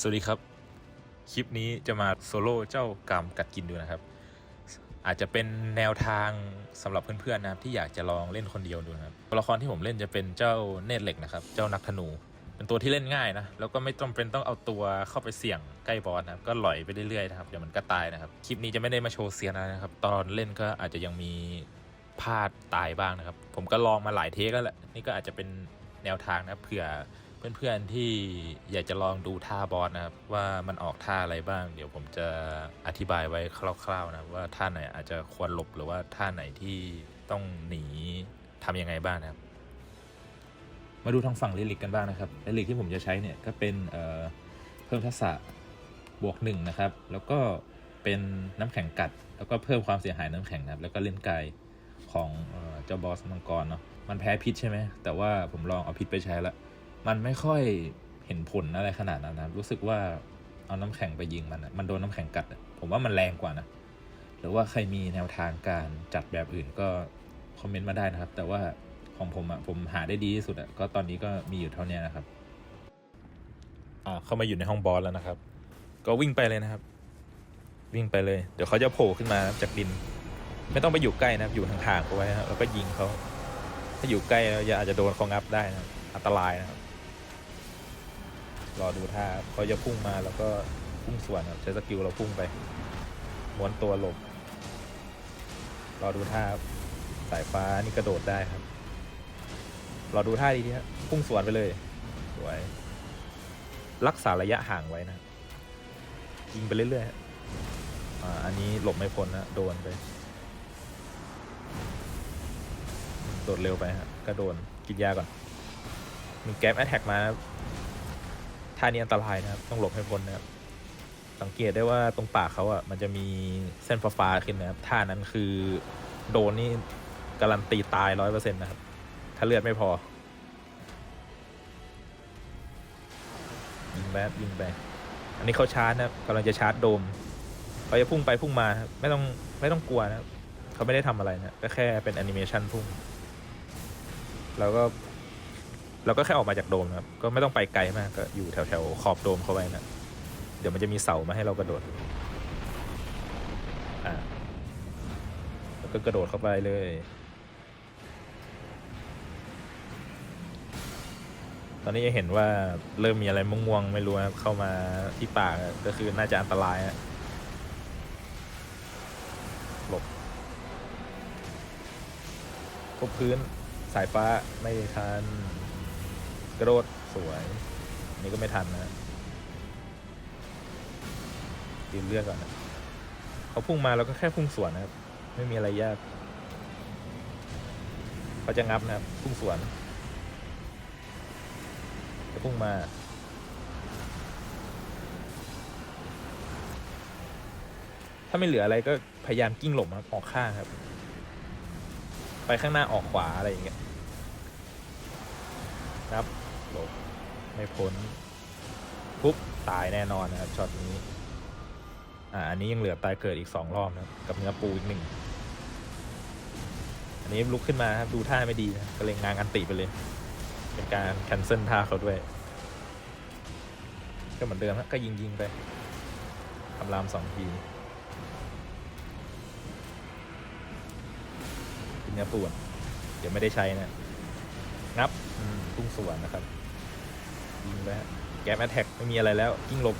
สวัสดีครับ คลิปนี้จะมาโซโล่เจ้ากามกัดกินดูนะครับ อาจจะเป็นแนวทางสำหรับเพื่อนๆนะครับที่อยากจะลองเล่นคนเดียวดูนะครับตัวละครที่ผมเล่นจะเป็นเจ้าเนตรเหล็กนะครับ เจ้านักธนู เป็นตัวที่เล่นง่ายนะแล้วก็ไม่ต้องเป็นต้องเอาตัวเข้าไปเสี่ยงใกล้บอสนะครับก็หลอยไปเรื่อยๆนะครับเดี๋ยวมันก็ตายนะครับคลิปนี้จะไม่ได้มาโชว์เซียนะนะครับ ตอนเล่นก็อาจจะยังมีพลาดตายบ้างนะครับ ผมก็ลองมาหลายเทคแล้วแหละนี่ก็อาจจะเป็นแนวทางนะเผื่อ เพื่อนๆที่อยากจะลองดูท่าบอสนะครับ ว่ามันออกท่าอะไรบ้าง เดี๋ยวผมจะอธิบายไว้คร่าวๆนะว่าท่าไหนอาจจะควรหลบหรือว่าท่าไหนที่ต้องหนีทำยังไงบ้างนะครับ มาดูทางฝั่งลิลิกกันบ้างนะครับลิลิกที่ผมจะใช้เนี่ยก็เป็นเอ่อเพิ่มทักษะบวกหนึ่งนะครับ แล้วก็เป็นน้ำแข็งกัด แล้วก็เพิ่มความเสียหายน้ำแข็งนะครับ แล้วก็เล่นไกลของเเจ้าบอสมังกรเนาะมันแพ้พิษใช่ไหมแต่ว่าผมลองเอาพิษไปใช้แล้ว มันไม่ค่อยเห็นผลอะไรขนาดนั้นนะรู้สึกว่าเอาน้ำแข็งไปยิงมันอะมันโดนน้ำแข็งกัด ผมว่ามันแรงกว่านะ หรือว่าใครมีแนวทางการจัดแบบอื่นก็คอมเมนต์มาได้นะครับ แต่ว่าของผมอะผมหาได้ดีที่สุดอะก็ตอนนี้ก็มีอยู่เท่านี้นะครับ อ่าเข้ามาอยู่ในห้องบอสแล้วนะครับ ก็วิ่งไปเลยนะครับ วิ่งไปเลย เดี๋ยวเขาจะโผล่ขึ้นมาจากดิน ไม่ต้องไปอยู่ใกล้นะครับ อยู่ห่างๆเขาไว้นะแล้วก็ยิงเขาถ้าอยู่ใกล้แล้วอาจจะโดนเขางับได้นะอันตรายนะครับ รอดูท่าเขาจะพุ่งมาแล้วก็พุ่งสวนครับใช้สกิลเราพุ่งไปม้วนตัวหลบ รอดูท่าสายฟ้านี่กระโดดได้ครับ รอดูท่าดีทีฮะพุ่งสวนไปเลยสวยรักษาระยะห่างไว้นะยิงไปเรื่อยๆฮะอ่าอันนี้หลบไม่พ้นนะโดนไป โดดเร็วไปฮะก็โดนกินยาก่อนมีแก๊ปแอตแทกมานะ ท่านี้อันตรายนะครับ ต้องหลบให้พ้นนะครับ สังเกตได้ว่าตรงปากเขาอะมันจะมีเส้นฟ้าๆขึ้นนะครับ ท่านั้นคือโดนนี่การันตีตายร้อยเปอร์เซ็นต์นะครับ ถ้าเลือดไม่พอ ยิงแบบยิงไปอันนี้เขาชาร์จนะครับกำลังจะชาร์จโดมเขาจะพุ่งไปพุ่งมาครับไม่ต้องไม่ต้องกลัวนะครับเขาไม่ได้ทำอะไรนะก็แค่เป็นแอนิเมชันพุ่ง แล้วก็ เราก็แค่ออกมาจากโดมนะครับ ก็ไม่ต้องไปไกลมากก็อยู่แถวแถวๆขอบโดมเข้าไว้นะ เดี๋ยวมันจะมีเสามาให้เรากระโดด อ่า แล้วก็กระโดดเข้าไปเลย ตอนนี้จะเห็นว่าเริ่มมีอะไรม่วงๆไม่รู้นะครับเข้ามาที่ปากก็คือน่าจะอันตรายอะหลบพบพื้นสายฟ้าไม่ทัน กระโดดสวย นี่ก็ไม่ทันนะตีเลือดก่อนนะเขาพุ่งมาเราก็แค่พุ่งสวนนะครับ ไม่มีอะไรยากเขาจะงับนะครับ พุ่งสวน จะพุ่งมาถ้าไม่เหลืออะไรก็พยายามกิ้งหลบนะครับออกข้างครับ ไปข้างหน้าออกขวาอะไรอย่างเงี้ยครับ หลบไม่พ้นปุ๊บตายแน่นอนนะครับช็อตนี้อ่าอันนี้ยังเหลือตายเกิดอีกสองรอบนะกับเนื้อปูอีกหนึ่งอันนี้ลุกขึ้นมาครับดูท่าไม่ดีนะก็เลยงานอันติไปเลย เป็นการแคนเซิลท่าเขาด้วยก็เหมือนเดิมฮะก็ยิงยิงไปทำรามสองทีเนื้อปูเดี๋ยวไม่ได้ใช้นะ งับอืมพุ่งสวนนะครับยิงไปฮะแกมแอทแทกไม่มีอะไรแล้ว กิ้งหลบ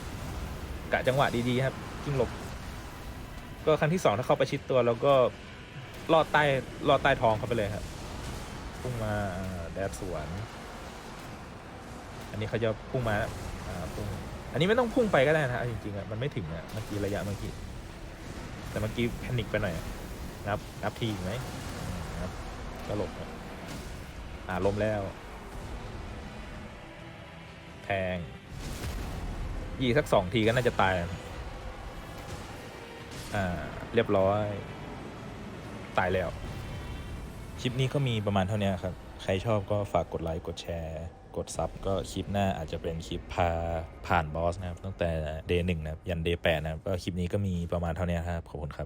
กะจังหวะดีๆครับ กิ้งหลบ ก็ครั้งที่สองถ้าเข้าประชิดตัวแล้วก็ลอดใต้ลอดใต้ท้องเข้าไปเลยครับพุ่งมาแดดสวน อันนี้เขาจะพุ่งมาอ่าพุ่งอันนี้ไม่ต้องพุ่งไปก็ได้นะจริงๆอะมันไม่ถึงอะเมื่อกี้ระยะเมื่อกี้แต่เมื่อกี้แพนิคไปหน่อยนับนับทีไหมอืมนับก็หลบ อ่าล้มแล้ว แทงยีสักสองทีก็น่าจะตาย อ่า เรียบร้อย ตายแล้ว คลิปนี้ก็มีประมาณเท่านี้ครับ ใครชอบก็ฝากกดไลค์ กดแชร์ กดซับก็คลิปหน้าอาจจะเป็นคลิปพาผ่านบอสนะครับ ตั้งแต่เดย์หนึ่งนะครับ ยันเดย์แปดนะครับ ก็คลิปนี้ก็มีประมาณเท่านี้ครับ ขอบคุณครับ